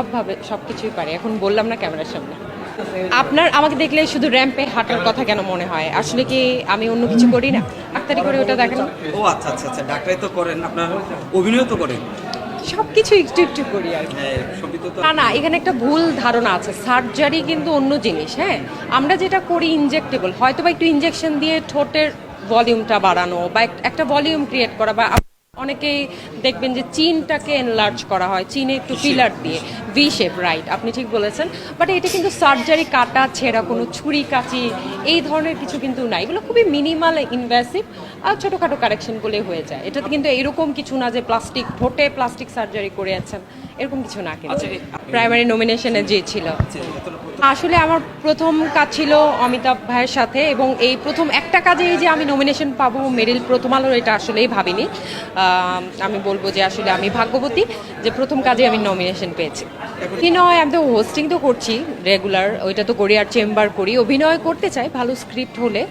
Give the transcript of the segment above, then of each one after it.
সবভাবে সব কিছুই পারি। এখন বললাম না ক্যামেরার সামনে। আপনার আমাকে দেখলে শুধু র্যাম্পে হাঁটার কথা কেন মনে হয়? আসলে কি আমি অন্য কিছু করি না? ডাক্তারি করে ওটা দেখেন। ও আচ্ছা আচ্ছা আচ্ছা ডাক্তারি তো করেন আপনার অভিনয় তো করেন। সব কিছু একটু একটু করি আর। হ্যাঁ না না এখানে একটা ভুল ধারণা আছে। সার্জারি কিন্তু অন্য জিনিস হ্যাঁ? আমরা যেটা করি ইনজেক্টেবল হয়তো বা একটু ইনজেকশন দিয়ে ঠোঁটের ভলিউমটা বাড়ানো বা একটা ভলিউম ক্রিয়েট করা বা অনেকেই দেখবেন যে চীনটাকে এনলার্জ করা হয় চীনে একটু ফিলার দিয়ে। ভি শেপ রাইট আপনি ঠিক বলেছেন। বাট এটা কিন্তু সার্জারি কাটা ছেঁড়া কোনো ছুরি কাচি এই ধরনের কিছু কিন্তু নাই এগুলো খুবই মিনিমাল ইনভেসিভ আর ছোটোখাটো বলে হয়ে যায়। এটাতে কিন্তু এরকম কিছু না যে প্লাস্টিক ঠোঁটে প্লাস্টিক সার্জারি করে আছেন। এরকম কিছু না কিন্তু। আচ্ছা, প্রাইমারি নমিনেশনে যে ছিল। আসলে আমার প্রথম কাজ ছিল অমিতাভ ভাইয়ের সাথে এবং এই প্রথম একটা কাজেই যে আমি নমিনেশন পাবো মেরিল প্রথম আলোর এটা আসলেই ভাবিনি। আমি বলব যে আসলে আমি ভাগ্যবতী যে প্রথম কাজে আমি নমিনেশন পেয়েছি। অভিনয় আমি তো হোস্টিং তো করছি রেগুলার ওইটা তো করি আর চেম্বার করি। অভিনয় করতে চাই ভালো স্ক্রিপ্ট হলে।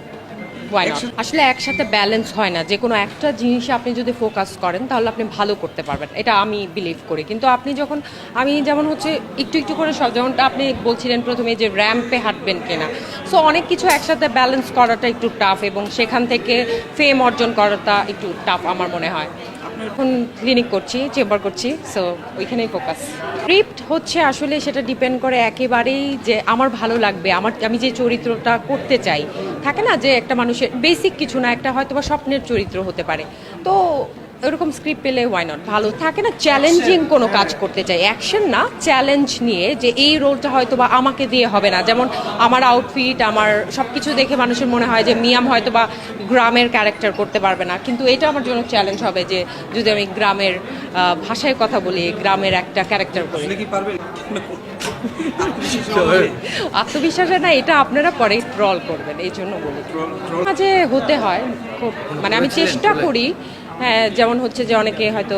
আসলে একসাথে ব্যালেন্স হয় না। যে কোনো একটা জিনিসে আপনি যদি ফোকাস করেন তাহলে আপনি ভালো করতে পারবেন। এটা আমি বিলিভ করি। কিন্তু আপনি যখন আমি যেমন হচ্ছে একটু একটু করে সব যেমনটা আপনি বলছিলেন প্রথমে যে র্যাম্পে হাঁটবেন কিনা। সো অনেক কিছু একসাথে ব্যালেন্স করাটা একটু টাফ এবং সেখান থেকে ফেম অর্জন করাটা একটু টাফ আমার মনে হয়। এখন ক্লিনিক করছি চেম্বার করছি সো ওইখানেই ফোকাস স্ক্রিপ্ট হচ্ছে আসলে সেটা ডিপেন্ড করে একেবারেই যে আমার ভালো লাগবে, আমার, আমি যে চরিত্রটা করতে চাই। থাকে না যে একটা মানুষের বেসিক কিছু না, একটা হয়তো বা স্বপ্নের চরিত্র হতে পারে। তো এরকম স্ক্রিপ্ট পেলে ওয়াই নট ভালো। থাকে না চ্যালেঞ্জিং কোনো কাজ করতে চাই। অ্যাকশন না চ্যালেঞ্জ নিয়ে যে এই রোলটা হয়তো বা আমাকে দিয়ে হবে না। যেমন আমার আউটফিট আমার সব কিছু দেখে মানুষের মনে হয় যে মিয়াম হয়তো বা গ্রামের ক্যারেক্টার করতে পারবে না। কিন্তু এটা আমার জন্য চ্যালেঞ্জ হবে যে যদি আমি গ্রামের ভাষায় কথা বলি গ্রামের একটা ক্যারেক্টার করি। আত্মবিশ্বাসে না এটা আপনারা পরে ট্রল করবেন এই জন্য বলি। মাঝে হতে হয় খুব মানে আমি চেষ্টা করি হ্যাঁ যেমন হচ্ছে যে অনেকে হয়তো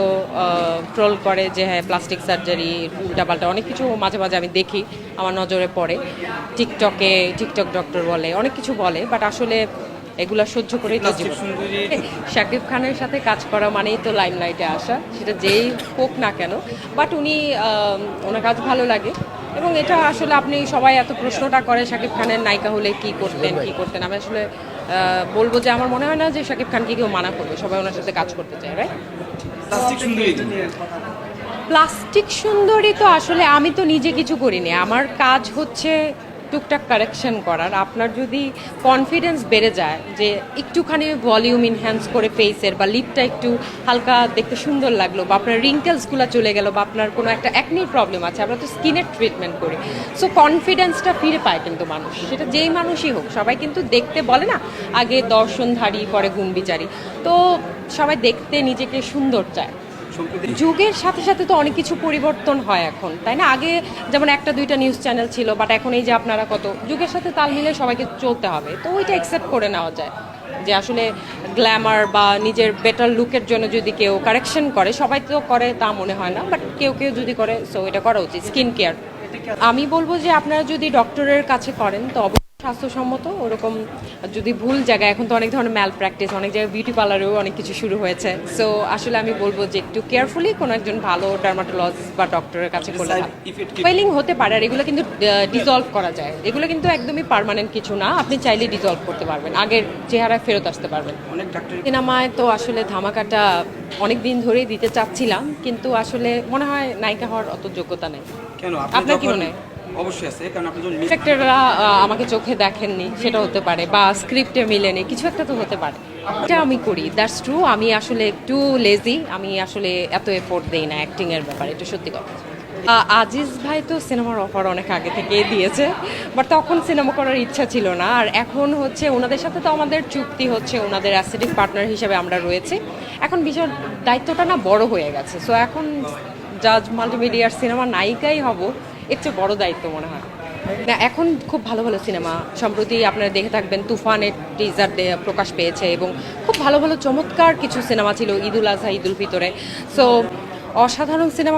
ট্রোল করে যে হ্যাঁ প্লাস্টিক সার্জারি উল্টাপাল্টা অনেক কিছু মাঝে মাঝে আমি দেখি আমার নজরে পড়ে। টিকটকে টিকটক ডক্টর বলে অনেক কিছু বলে বাট আসলে এগুলা সহ্য করেই তো জীবন। শাকিব খানের সাথে কাজ করা মানেই তো লাইমলাইটে আসা সেটা যেই হোক না কেন। বাট উনি ওনার কাজ ভালো লাগে। এবং এটা আসলে আপনি সবাই এত প্রশ্নটা করে শাকিব খানের নায়িকা হলে কি করতেন কি করতেন? আমি আসলে বলব যে আমার মনে হয় না যে শাকিব খানকে কেউ মানা করবে। সবাই ওনার সাথে কাজ করতে চায় রাইট প্লাস্টিক সুন্দরী প্লাস্টিক সুন্দরী তো আসলে আমি তো নিজে কিছু করিনি। আমার কাজ হচ্ছে টুকটাক কারেকশন করার, আপনার যদি কনফিডেন্স বেড়ে যায় যে একটুখানি ভলিউম ইনহ্যান্স করে ফেসের বা লিপটা একটু হালকা দেখতে সুন্দর লাগল বা আপনার রিঙ্কেলসগুলো চলে গেল বা আপনার কোনো একটা অ্যাকনির প্রবলেম আছে, আমরা তো স্কিনের ট্রিটমেন্ট করি। সো কনফিডেন্সটা ফিরে পায় কিন্তু মানুষ, সেটা যেই মানুষই হোক, সবাই কিন্তু দেখতে বলে না, আগে দর্শনধারী, পরে গুণ বিচারী তো সবাই দেখতে নিজেকে সুন্দর চায়। যুগের সাথে সাথে তো অনেক কিছু পরিবর্তন হয় এখন তাই না? আগে যেমন একটা দুইটা নিউজ চ্যানেল ছিল বাট এখন এই যে আপনারা কত যুগের সাথে তাল মিলে সবাইকে চলতে হবে তো ওইটা অ্যাকসেপ্ট করে নেওয়া যায়। যে আসলে গ্ল্যামার বা নিজের বেটার লুকের জন্য যদি কেউ কারেকশন করে সবাই তো করে তা মনে হয় না বাট কেউ কেউ যদি করে সো এটা করা উচিত স্কিন কেয়ার আমি বলব যে আপনারা যদি ডক্টরের কাছে করেন তো অবশ্যই স্বাস্থ্যসম্মত ওরকম যদি ভুল জায়গায় এখন তো অনেক ধরনের ম্যাল প্র্যাকটিস অনেক জায়গায় বিউটি পার্লারেও অনেক কিছু শুরু হয়েছে। সো আসলে আমি বলব যে একটু কেয়ারফুলি কোনো একজন ভালো ডার্মাটোলজিস্ট বা ডক্টরের কাছে করলে? ফেলিং হতে পারে আর এগুলো কিন্তু ডিজলভ করা যায়। এগুলো কিন্তু একদমই পার্মানেন্ট কিছু না আপনি চাইলে ডিজলভ করতে পারবেন। আগের চেহারায় ফেরত আসতে পারবেন। সিনেমায় তো আসলে ধামাকাটা অনেক দিন ধরেই দিতে চাচ্ছিলাম কিন্তু আসলে মনে হয় নায়িকা হওয়ার অত যোগ্যতা নেই। কেন? আপনার কি মনে হয়? অবশ্যই আছে, কারণ আপনি যখন ডিরেক্টররা আমাকে চোখে দেখেননি, সেটা হতে পারে, বা স্ক্রিপ্টে মিলেনি, কিছু একটা তো হতে পারে। এটা আমি করি দ্যাটস ট্রু আমি আসলে একটু লেজি আমি আসলে এত এফোর্ট দেই না অ্যাক্টিং এর ব্যাপারে, এটা সত্যি কথা। আজিজ ভাই তো সিনেমার অফার অনেক আগে থেকেই দিয়েছে বাট তখন সিনেমা করার ইচ্ছা ছিল না, আর এখন হচ্ছে ওনাদের সাথে তো আমাদের চুক্তি হচ্ছে, ওনাদের অ্যাসেটিক পার্টনার হিসেবে আমরা রয়েছে। এখন বিষয় দায়িত্বটা না বড় হয়ে গেছে সো এখন জাজ মাল্টিমিডিয়ার সিনেমা নায়িকাই হব এর চেয়ে বড় দায়িত্ব মনে হয়। না, এখন খুব ভালো ভালো সিনেমা, সম্প্রতি আপনারা দেখে থাকবেন, তুফানের টিজার প্রকাশ পেয়েছে এবং খুব ভালো ভালো চমৎকার কিছু সিনেমা ছিল ঈদুল আজহা, ঈদুল ফিতরে। সো অসাধারণ সিনেমা